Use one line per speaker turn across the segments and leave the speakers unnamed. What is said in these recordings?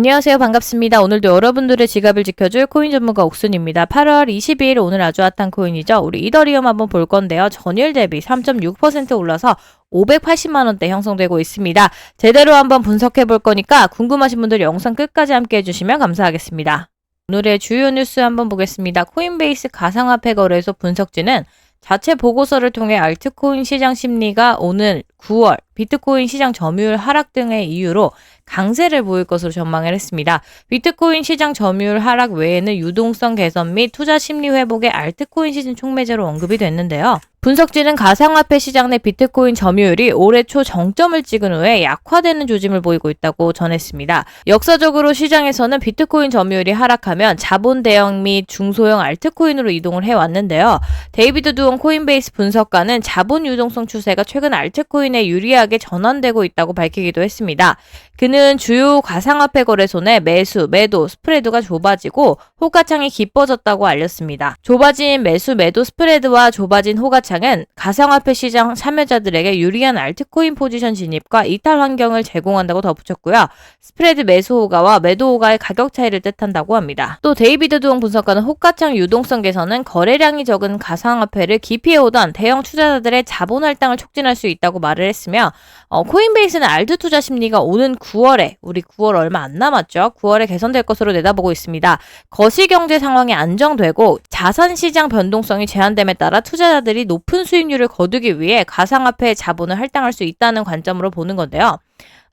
안녕하세요. 반갑습니다. 오늘도 여러분들의 지갑을 지켜줄 코인 전문가 옥순입니다. 8월 22일 오늘 아주 핫한 코인이죠. 우리 이더리움 한번 볼 건데요. 전일 대비 3.6% 올라서 580만 원대 형성되고 있습니다. 제대로 한번 분석해 볼 거니까 궁금하신 분들 영상 끝까지 함께 해주시면 감사하겠습니다. 오늘의 주요 뉴스 한번 보겠습니다. 코인베이스 가상화폐 거래소 분석진은 자체 보고서를 통해 알트코인 시장 심리가 오늘 9월 비트코인 시장 점유율 하락 등의 이유로 강세를 보일 것으로 전망을 했습니다. 비트코인 시장 점유율 하락 외에는 유동성 개선 및 투자 심리 회복의 알트코인 시즌 촉매제로 언급이 됐는데요. 분석진은 가상화폐 시장 내 비트코인 점유율이 올해 초 정점을 찍은 후에 약화되는 조짐을 보이고 있다고 전했습니다. 역사적으로 시장에서는 비트코인 점유율이 하락하면 자본 대형 및 중소형 알트코인으로 이동을 해왔는데요. 데이비드 두온 코인베이스 분석가는 자본 유동성 추세가 최근 알트코인에 유리하게 전환되고 있다고 밝히기도 했습니다. 그는 주요 가상화폐 거래소 내 매수, 매도, 스프레드가 좁아지고 호가창이 깊어졌다고 알렸습니다. 좁아진 매수, 매도 스프레드와 좁아진 호가창은 가상화폐 시장 참여자들에게 유리한 알트코인 포지션 진입과 이탈 환경을 제공한다고 덧붙였고요. 스프레드 매수 호가와 매도 호가의 가격 차이를 뜻한다고 합니다. 또 데이비드 두ong 분석가는 호가창 유동성 개선은 거래량이 적은 가상화폐를 기피해오던 대형 투자자들의 자본 할당을 촉진할 수 있다고 말을 했으며 어, 코인베이스는 알트 투자 심리가 오는 9월에 우리 9월 얼마 안 남았죠. 9월에 개선될 것으로 내다보고 있습니다. 거시 경제 상황이 안정되고 자산 시장 변동성이 제한됨에 따라 투자자들이 높은 수익률을 거두기 위해 가상화폐 자본을 할당할 수 있다는 관점으로 보는 건데요.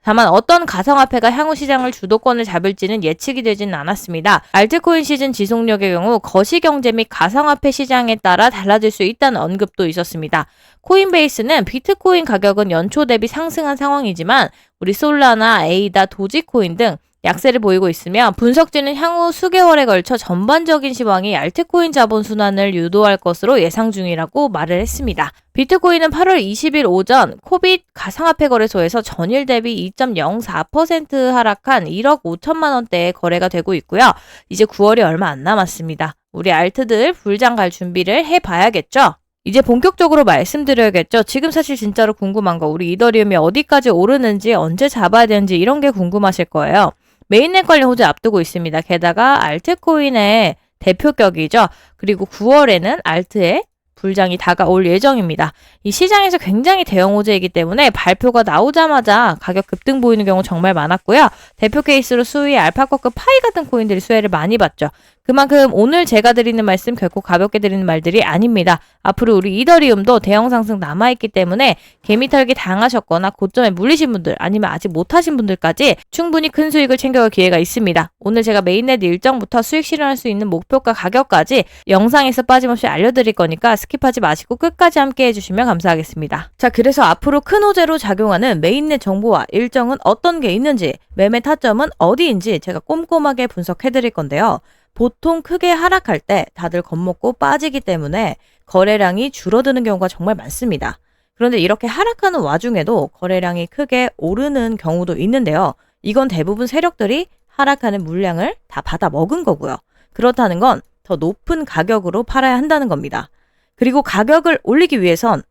다만 어떤 가상화폐가 향후 시장을 주도권을 잡을지는 예측이 되지는 않았습니다. 알트코인 시즌 지속력의 경우 거시경제 및 가상화폐 시장에 따라 달라질 수 있다는 언급도 있었습니다. 코인베이스는 비트코인 가격은 연초 대비 상승한 상황이지만 우리 솔라나 에이다, 도지코인 등 약세를 보이고 있으며 분석진은 향후 수개월에 걸쳐 전반적인 시황이 알트코인 자본 순환을 유도할 것으로 예상 중이라고 말을 했습니다. 비트코인은 8월 20일 오전 코빗 가상화폐 거래소에서 전일 대비 2.04% 하락한 1억 5천만 원대의 거래가 되고 있고요. 이제 9월이 얼마 안 남았습니다. 우리 알트들 불장 갈 준비를 해봐야겠죠? 이제 본격적으로 말씀드려야겠죠. 지금 사실 진짜로 궁금한 거 우리 이더리움이 어디까지 오르는지 언제 잡아야 되는지 이런 게 궁금하실 거예요. 메인넷 관련 호재 앞두고 있습니다. 게다가 알트코인의 대표격이죠. 그리고 9월에는 알트의 불장이 다가올 예정입니다. 이 시장에서 굉장히 대형 호재이기 때문에 발표가 나오자마자 가격 급등 보이는 경우 정말 많았고요. 대표 케이스로 수위 알파커급 파이 같은 코인들이 수혜를 많이 받죠. 그만큼 오늘 제가 드리는 말씀 결코 가볍게 드리는 말들이 아닙니다. 앞으로 우리 이더리움도 대형 상승 남아있기 때문에 개미 털기 당하셨거나 고점에 물리신 분들 아니면 아직 못하신 분들까지 충분히 큰 수익을 챙겨갈 기회가 있습니다. 오늘 제가 메인넷 일정부터 수익 실현할 수 있는 목표가 가격까지 영상에서 빠짐없이 알려드릴 거니까 스킵하지 마시고 끝까지 함께 해주시면 감사하겠습니다. 자, 그래서 앞으로 큰 호재로 작용하는 메인넷 정보와 일정은 어떤 게 있는지 매매 타점은 어디인지 제가 꼼꼼하게 분석해 드릴 건데요. 보통 크게 하락할 때 다들 겁먹고 빠지기 때문에 거래량이 줄어드는 경우가 정말 많습니다. 그런데 이렇게 하락하는 와중에도 거래량이 크게 오르는 경우도 있는데요. 이건 대부분 세력들이 하락하는 물량을 다 받아 먹은 거고요. 그렇다는 건 더 높은 가격으로 팔아야 한다는 겁니다. 그리고 가격을 올리기 위해선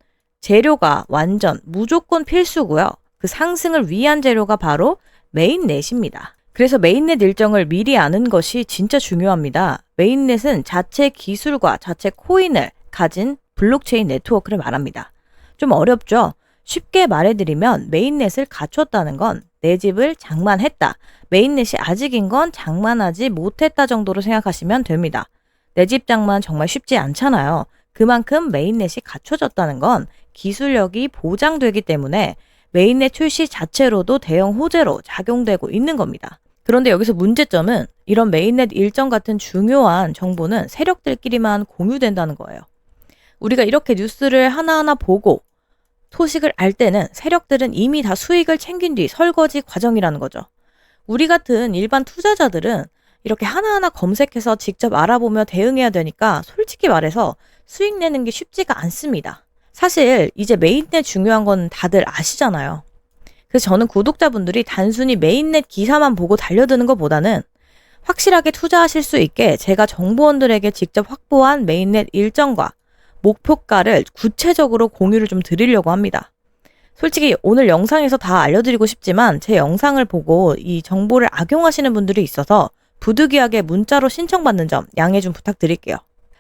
재료가 완전 무조건 필수고요. 그 상승을 위한 재료가 바로 메인넷입니다. 그래서 메인넷 일정을 미리 아는 것이 진짜 중요합니다. 메인넷은 자체 기술과 자체 코인을 가진 블록체인 네트워크를 말합니다. 좀 어렵죠? 쉽게 말해드리면 메인넷을 갖췄다는 건 내 집을 장만했다. 메인넷이 아직인 건 장만하지 못했다 정도로 생각하시면 됩니다. 내 집 장만 정말 쉽지 않잖아요. 그만큼 메인넷이 갖춰졌다는 건 기술력이 보장되기 때문에 메인넷 출시 자체로도 대형 호재로 작용되고 있는 겁니다. 그런데 여기서 문제점은 이런 메인넷 일정 같은 중요한 정보는 세력들끼리만 공유된다는 거예요. 우리가 이렇게 뉴스를 하나하나 보고 소식을 알 때는 세력들은 이미 다 수익을 챙긴 뒤 설거지 과정이라는 거죠. 우리 같은 일반 투자자들은 이렇게 하나하나 검색해서 직접 알아보며 대응해야 되니까 솔직히 말해서 수익 내는 게 쉽지가 않습니다. 사실 이제 메인넷 중요한 건 다들 아시잖아요. 그래서 저는 구독자분들이 단순히 메인넷 기사만 보고 달려드는 것보다는 확실하게 투자하실 수 있게 제가 정보원들에게 직접 확보한 메인넷 일정과 목표가를 구체적으로 공유를 좀 드리려고 합니다. 솔직히 오늘 영상에서 다 알려드리고 싶지만 제 영상을 보고 이 정보를 악용하시는 분들이 있어서 부득이하게 문자로 신청받는 점 양해 좀 부탁드릴게요.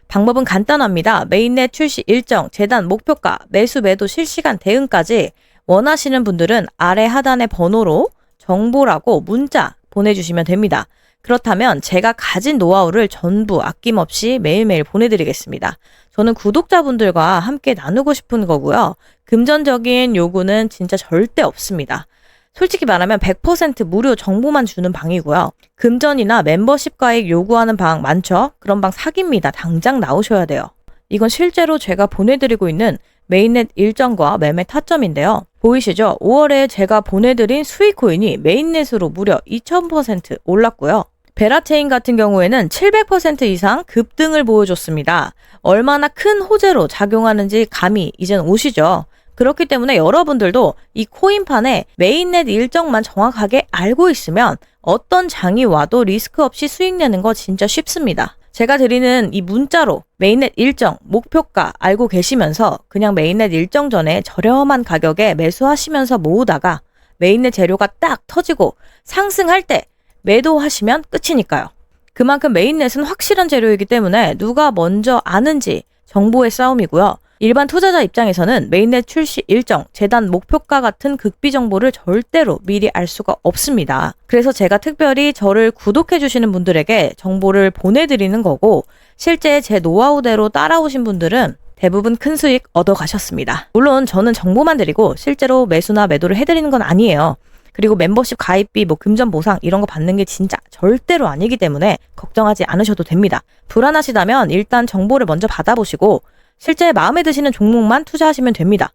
방법은 간단합니다. 메인넷 출시 일정, 재단 목표가, 매수 매도 실시간 대응까지 원하시는 분들은 아래 하단의 번호로 정보라고 문자 보내주시면 됩니다. 그렇다면 제가 가진 노하우를 전부 아낌없이 매일매일 보내드리겠습니다. 저는 구독자분들과 함께 나누고 싶은 거고요. 금전적인 요구는 진짜 절대 없습니다. 솔직히 말하면 100% 무료 정보만 주는 방이고요. 금전이나 멤버십 가입 요구하는 방 많죠? 그런 방 사기입니다. 당장 나오셔야 돼요. 이건 실제로 제가 보내드리고 있는 메인넷 일정과 매매 타점인데요. 보이시죠? 5월에 제가 보내드린 수익 코인이 메인넷으로 무려 2000% 올랐고요. 베라체인 같은 경우에는 700% 이상 급등을 보여줬습니다. 얼마나 큰 호재로 작용하는지 감이 이젠 오시죠? 그렇기 때문에 여러분들도 이 코인판에 메인넷 일정만 정확하게 알고 있으면 어떤 장이 와도 리스크 없이 수익 내는 거 진짜 쉽습니다. 제가 드리는 이 문자로 메인넷 일정, 목표가 알고 계시면서 그냥 메인넷 일정 전에 저렴한 가격에 매수하시면서 모으다가 메인넷 재료가 딱 터지고 상승할 때 매도하시면 끝이니까요. 그만큼 메인넷은 확실한 재료이기 때문에 누가 먼저 아는지 정보의 싸움이고요. 일반 투자자 입장에서는 메인넷 출시 일정, 재단 목표가 같은 극비 정보를 절대로 미리 알 수가 없습니다. 그래서 제가 특별히 저를 구독해 주시는 분들에게 정보를 보내드리는 거고 실제 제 노하우대로 따라오신 분들은 대부분 큰 수익 얻어 가셨습니다. 물론 저는 정보만 드리고 실제로 매수나 매도를 해드리는 건 아니에요. 그리고 멤버십 가입비, 뭐 금전 보상 이런 거 받는 게 진짜 절대로 아니기 때문에 걱정하지 않으셔도 됩니다. 불안하시다면 일단 정보를 먼저 받아보시고 실제 마음에 드시는 종목만 투자하시면 됩니다.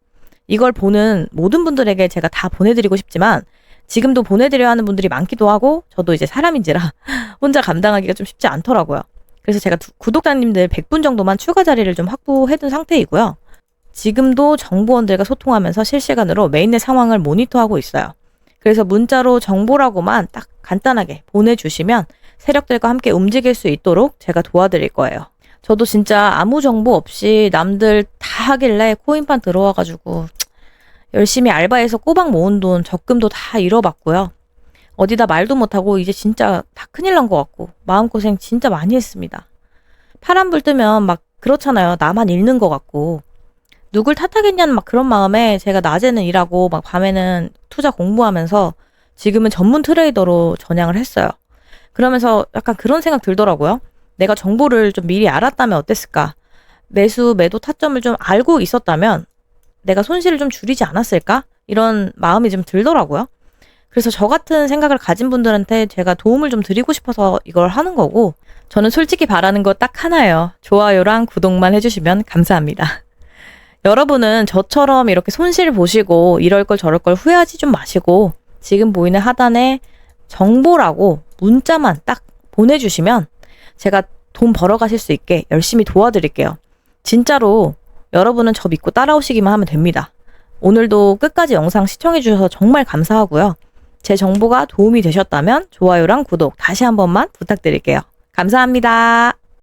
이걸 보는 모든 분들에게 제가 다 보내드리고 싶지만 지금도 보내드려야 하는 분들이 많기도 하고 저도 이제 사람인지라 혼자 감당하기가 좀 쉽지 않더라고요. 그래서 제가 두- 구독자님들 100분 정도만 추가 자리를 좀 확보해둔 상태이고요. 지금도 정보원들과 소통하면서 실시간으로 메인넷 상황을 모니터하고 있어요. 그래서 문자로 정보라고만 딱 간단하게 보내주시면 세력들과 함께 움직일 수 있도록 제가 도와드릴 거예요. 저도 진짜 아무 정보 없이 남들 다 하길래 코인판 들어와가지고 열심히 알바해서 꼬박 모은 돈 적금도 다 잃어봤고요. 어디다 말도 못하고 이제 진짜 다 큰일 난 것 같고 마음고생 진짜 많이 했습니다. 파란불 뜨면 막 그렇잖아요. 나만 잃는 것 같고 누굴 탓하겠냐는 막 그런 마음에 제가 낮에는 일하고 막 밤에는 투자 공부하면서 지금은 전문 트레이더로 전향을 했어요. 그러면서 약간 그런 생각 들더라고요. 내가 정보를 좀 미리 알았다면 어땠을까? 매수, 매도 타점을 좀 알고 있었다면 내가 손실을 좀 줄이지 않았을까? 이런 마음이 좀 들더라고요. 그래서 저 같은 생각을 가진 분들한테 제가 도움을 좀 드리고 싶어서 이걸 하는 거고, 저는 솔직히 바라는 거 딱 하나예요. 좋아요랑 구독만 해주시면 감사합니다. 여러분은 저처럼 이렇게 손실 보시고 이럴 걸 저럴 걸 후회하지 좀 마시고, 지금 보이는 하단에 정보라고 문자만 딱 보내주시면 제가 돈 벌어가실 수 있게 열심히 도와드릴게요. 진짜로 여러분은 저 믿고 따라오시기만 하면 됩니다. 오늘도 끝까지 영상 시청해주셔서 정말 감사하고요. 제 정보가 도움이 되셨다면 좋아요랑 구독 다시 한 번만 부탁드릴게요. 감사합니다.